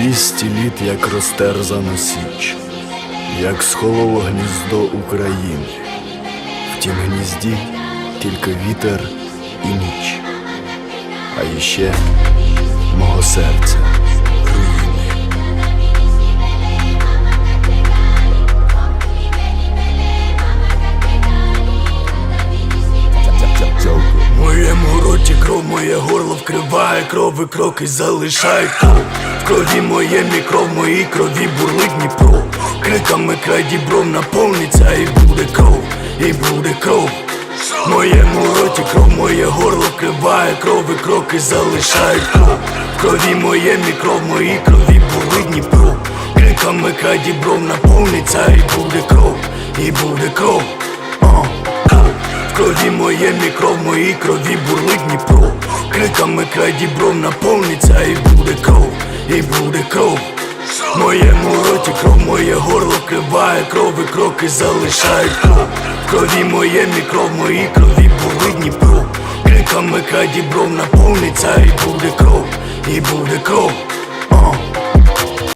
Двісті літ, як розтерзано січ, як схололо гніздо України. В тім гнізді тільки вітер і ніч, а іще мого серця. Моєму роті кров, моє горло вкриває кров і кроки залишають В крові моє мікро, в моїй крові бурлить Дніпро. Криками край дібром наповниться і буде кров, і буде кров. Моєму роті кров, моє горло вкриває кров і кроки залишають кров. В крові моє мікро, в моїй крові бурлить Дніпро. Криками край дібром наповниться і буде кров, і буде кров. В крові моє мікро, в моїй крові бурлить Дніпро Криками край дібром наповниться і буде кров, і буде кров. Моєму роті кров, моє горло криває кров і кроки залишають кров В крові моє в моїй крові були Дніпро. Криками край дібром наповниться і буде кров, і буде кров